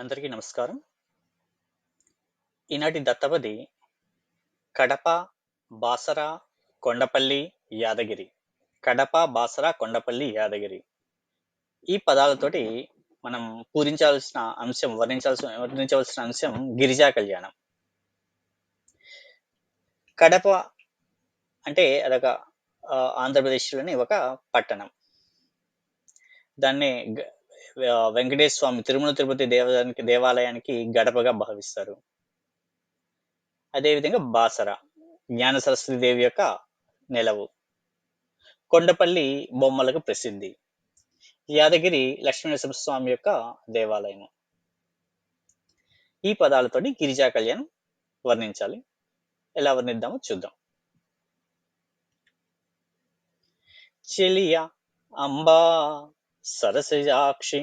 అందరికీ నమస్కారం. ఈనాటి దత్తపది కడప బాసర కొండపల్లి యాదగిరి. కడప బాసర కొండపల్లి యాదగిరి. ఈ పదాలతోటి మనం పూరించాల్సిన అంశం వర్ణించాల్సిన వర్ణించవలసిన అంశం గిరిజా కళ్యాణం. కడప అంటే అదొక ఆంధ్రప్రదేశ్లోని ఒక పట్టణం. దాన్ని వెంకటేశ్వర స్వామి తిరుమల తిరుపతి దేవాలయానికి దేవాలయానికి గడపగా భావిస్తారు. అదేవిధంగా బాసర జ్ఞాన సరస్వతి దేవి యొక్క నెలవు. కొండపల్లి బొమ్మలకు ప్రసిద్ధి. యాదగిరి లక్ష్మీనరసింహ స్వామి యొక్క దేవాలయము. ఈ పదాలతోటి గిరిజా కళ్యాణం వర్ణించాలి. ఎలా వర్ణిద్దామో చూద్దాం. చెలియా అంబా సరసిజాక్షి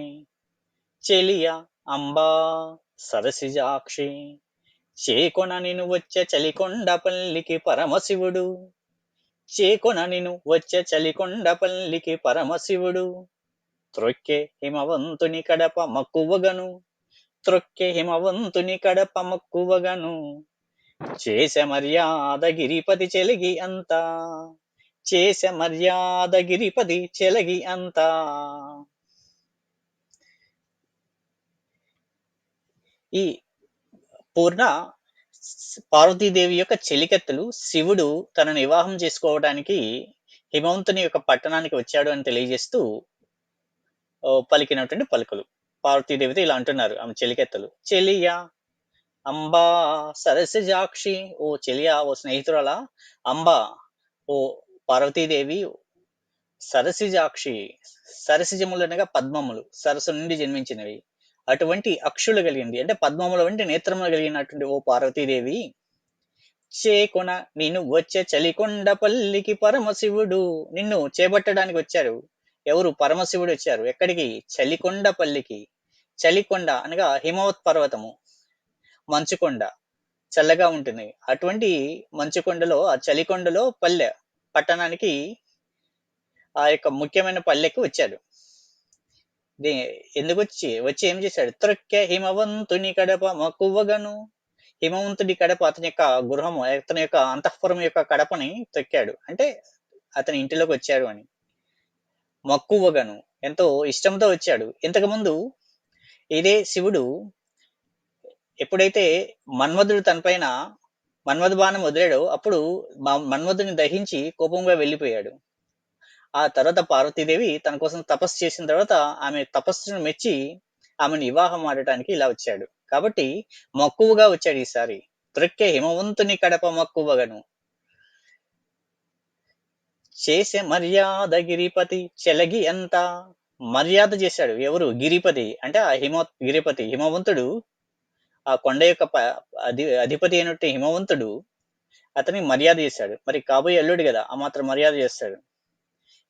చెలియ అంబా సరసిజాక్షి చేకొన నిను వచ్చే చలికొండ పల్లికి పరమశివుడు చేకొన నిను వచ్చే చలికొండ పల్లికి పరమశివుడు. త్రొక్కే హిమవంతుని కడప మక్కువగను త్రొక్కే హిమవంతుని కడప మక్కువగను. చేసే మర్యాద గిరిపతి చెలిగి అంతా చేశ మర్యాదగిరిపది చెలగి అంతా. ఈ పూర్ణ పార్వతీదేవి యొక్క చెలికత్తెలు శివుడు తనను వివాహం చేసుకోవడానికి హిమవంతుని యొక్క పట్టణానికి వచ్చాడు అని తెలియజేస్తూ ఓ, పలికినటువంటి పలుకులు. పార్వతీదేవితో ఇలా అంటున్నారు ఆమె చెలికెత్తలు. చెలియా అంబా సరసజాక్షి ఓ చెలియా ఓ స్నేహితురాలా అంబా ఓ పార్వతీదేవి సరసిజాక్షి సరసిజములనగా పద్మములు సరస్సు నుండి జన్మించినవి. అటువంటి అక్షులు కలిగింది. అంటే పద్మముల వంటి నేత్రములు కలిగినటువంటి ఓ పార్వతీదేవి చేకొన నేను వచ్చే చలికొండ పల్లికి పరమశివుడు నిన్ను చేపట్టడానికి వచ్చారు. ఎవరు? పరమశివుడు వచ్చారు. ఎక్కడికి? చలికొండ పల్లికి. చలికొండ అనగా హిమవత్ పర్వతము. మంచుకొండ. చల్లగా ఉంటుంది. అటువంటి మంచుకొండలో ఆ చలికొండలో పల్లె పట్టణానికి ఆ యొక్క ముఖ్యమైన పల్లెకి వచ్చాడు. ఎందుకు వచ్చి వచ్చి ఏం చేశాడు? త్రొక్కె హిమవంతుని కడప మక్కువగను. హిమవంతుడి కడప అతని యొక్క గృహము అతని యొక్క అంతఃపురం యొక్క కడపని తొక్కాడు అంటే అతని ఇంటిలోకి వచ్చాడు అని. మక్కువగను. ఎంతో ఇష్టంతో వచ్చాడు. ఇంతకుముందు ఇదే శివుడు ఎప్పుడైతే మన్మధుడు తనపైన మన్మధ బాణం వదిలాడో. అప్పుడు మన్మధుని దహించి కోపంగా వెళ్ళిపోయాడు. ఆ తర్వాత పార్వతీదేవి తన కోసం తపస్సు చేసిన తర్వాత ఆమె తపస్సును మెచ్చి ఆమెను వివాహం ఆడటానికి ఇలా వచ్చాడు. కాబట్టి మక్కువగా వచ్చాడు ఈసారి. త్రొక్కే హిమవంతుని కడప మక్కువగను. చేసే మర్యాద గిరిపతి చెలగి ఎంత మర్యాద చేశాడు. ఎవరు? గిరిపతి. అంటే ఆ హిమ గిరిపతి. హిమవంతుడు ఆ కొండ యొక్క అధి అధిపతి అయినట్టు హిమవంతుడు అతని మర్యాద చేశాడు మరి కాబోయే అల్లుడు కదా ఆ మాత్రం మర్యాద చేస్తాడు.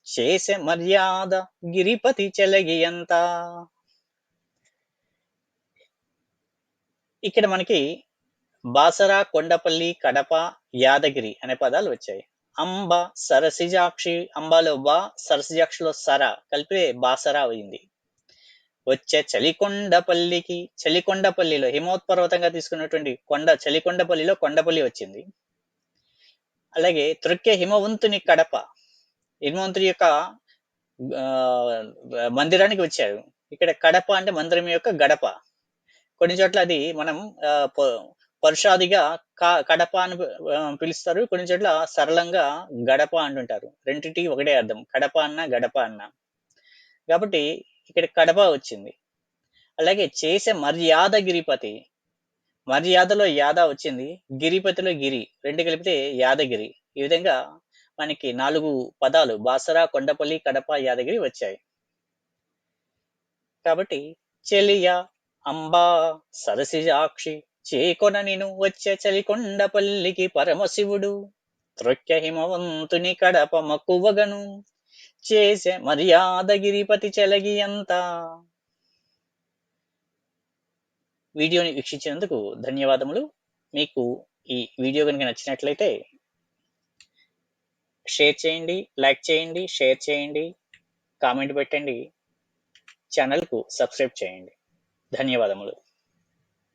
చేసే మర్యాద గిరిపతి చెలగి ఎంత ఇక్కడ మనకి బాసరా కొండపల్లి కడప యాదగిరి అనే పదాలు వచ్చాయి. అంబ సరసిజాక్షి అంబాలో బా సరసిజాక్షిలో సర కలిపి బాసరా అయింది. వచ్చే చలికొండపల్లికి చలికొండపల్లిలో హిమోత్పర్వతంగా తీసుకున్నటువంటి కొండ చలికొండపల్లిలో కొండపల్లి వచ్చింది. అలాగే తృక్కే హిమవంతుని కడప హిమవంతుని యొక్క ఆ, మందిరానికి వచ్చారు. ఇక్కడ కడప అంటే మందిరం యొక్క గడప. కొన్ని చోట్ల అది మనం పరుషాదిగా కడప అని పిలుస్తారు. కొన్ని చోట్ల సరళంగా గడప అంటుంటారు. రెండింటికి ఒకటే అర్థం. కడప అన్న గడప అన్న. కాబట్టి ఇక్కడ కడప వచ్చింది. అలాగే చేసే మర్యాద గిరిపతి మర్యాదలో యాద వచ్చింది. గిరిపతిలో గిరి రెండు కలిపితే యాదగిరి. ఈ విధంగా మనకి నాలుగు పదాలు బాసరా కొండపల్లి కడప యాదగిరి వచ్చాయి. కాబట్టి చెలియ అంబా సరసిజాక్షి చేకొన నేను వచ్చే చలికొండపల్లికి పరమశివుడు త్రొక్కె హిమవంతుని కడప మక్కువగను. చేసే మర్యాద గిరిపతి చెలగి అంతా. వీడియోని వీక్షించినందుకు ధన్యవాదములు. మీకు ఈ వీడియో కనుక నచ్చినట్లయితే షేర్ చేయండి లైక్ చేయండి షేర్ చేయండి కామెంట్ పెట్టండి ఛానల్కు సబ్స్క్రైబ్ చేయండి. ధన్యవాదములు.